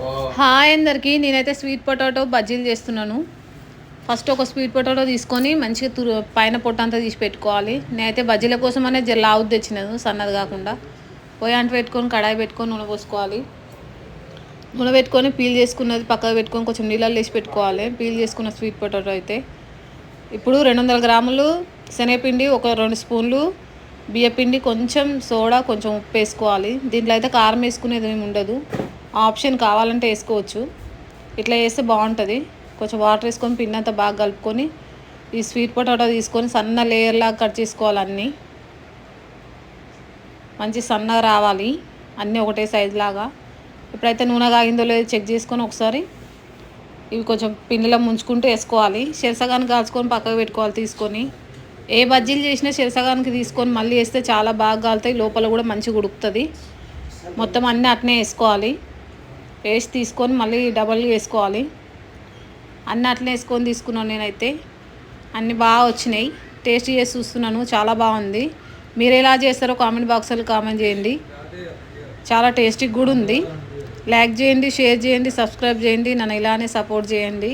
Hi అందరికీ. నేనైతే sweet potato బజ్జీలు చేస్తున్నాను. ఫస్ట్ ఒక స్వీట్ పొటాటో తీసుకొని మంచిగా తురు పైన పొట్ట అంతా తీసి పెట్టుకోవాలి. నేనైతే బజ్జీల కోసం అనేది జర లావుది తెచ్చినాను సన్నది కాకుండా. పొయ్యి అంట పెట్టుకొని కడాయి పెట్టుకొని నూనె పోసుకోవాలి. నూనె పెట్టుకొని పీల్ చేసుకున్నది పక్కకు పెట్టుకొని కొంచెం నీళ్ళలో వేసి పెట్టుకోవాలి. పీల్ చేసుకున్న స్వీట్ పొటాటో అయితే. ఇప్పుడు రెండు వందల గ్రాములు శనగపిండి ఒక రెండు స్పూన్లు బియ్యపిండి కొంచెం సోడా కొంచెం ఉప్పు వేసుకోవాలి. దీంట్లో అయితే కారం వేసుకునేది ఏమి ఉండదు. ఆప్షన్ కావాలంటే వేసుకోవచ్చు. ఇట్లా వేస్తే బాగుంటుంది. కొంచెం వాటర్ వేసుకొని పిండి అంతా బాగా కలుపుకొని ఈ స్వీట్ పొటాటో తీసుకొని సన్న లేయర్లాగా కట్ చేసుకోవాలి అన్నీ. మంచి సన్నగా రావాలి. అన్నీ ఒకటే సైజు లాగా. ఇప్పుడైతే నూనె కాగిందో లేదో చెక్ చేసుకొని ఒకసారి ఇవి కొంచెం పిండిలో ముంచుకుంటూ వేసుకోవాలి. శరసగానికి కాల్చుకొని పక్కకు పెట్టుకోవాలి తీసుకొని. ఏ బజ్జీలు చేసినా శరసగానికి తీసుకొని మళ్ళీ వేస్తే చాలా బాగా కాలుతాయి. లోపల కూడా మంచిగా ఉడుకుతుంది. మొత్తం అన్నీ అట్నే వేసుకోవాలి. వేసి తీసుకొని మళ్ళీ డబల్ వేసుకోవాలి. అన్ని అట్లనే వేసుకొని తీసుకున్నాను నేనైతే. అన్నీ బాగా వచ్చినాయి. టేస్ట్ చేసి చూస్తున్నాను. చాలా బాగుంది. మీరు ఎలా చేస్తారో కామెంట్ బాక్స్లో కామెంట్ చేయండి. చాలా టేస్టీ కూడా ఉంది. లైక్ చేయండి షేర్ చేయండి సబ్స్క్రైబ్ చేయండి. నన్ను ఇలానే సపోర్ట్ చేయండి.